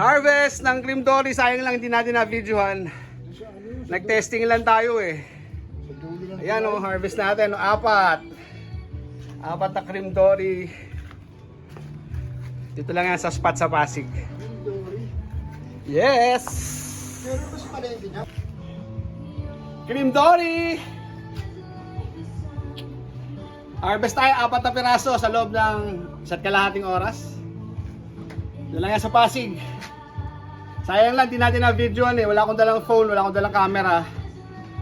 Harvest ng cream dory, sayang lang hindi natin na-videohan. Nag-testing lang tayo eh. Ayan o, harvest natin. Apat. Apat na cream dory. Dito lang yan sa spot sa Pasig. Yes! Cream dory! Harvest tayo, apat na piraso sa loob ng isa't kalahating oras. Doon lang yan sa Pasig. Sayang lang, di natin na-videoan eh. Wala akong dalang phone, wala akong dalang camera.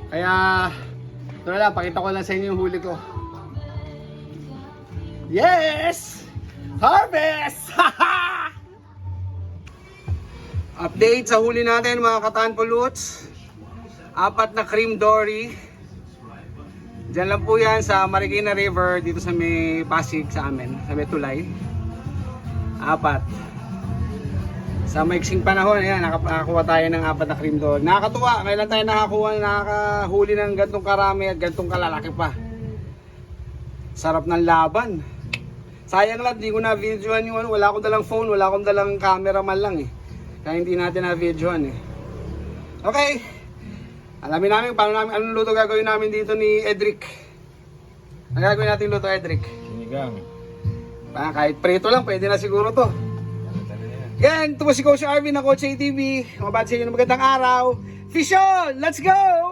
Kaya, ito na lang, pakita ko lang sa inyo yung huli ko. Yes! Harvest! Update sa huli natin mga katan puluts. Apat na cream dory. Diyan lang po yan sa Marikina River dito sa may Pasig sa amin, sa may Tulay. Apat. Sa maiksing panahon, ayan, nakakuha tayo ng apat na cream dory. Nakakatuwa, kailan tayo nakakuha, nakakahuli ng gantong karami at gantong kalalaki pa. Sarap ng laban. Sayang lang, di ko na videoan yung ano, wala akong dalang phone, wala akong dalang camera man lang eh. Kaya hindi natin na videoan eh. Okay. Alamin namin paano namin, anong luto gagawin namin dito ni Edric. Ang gagawin natin luto, Edric? Sinigang. Ah, kahit prito lang, pwede na siguro to. Yan, po si Arvin ng Coach ATV. Mabati sa inyo ng magandang araw. Fish on! Let's go!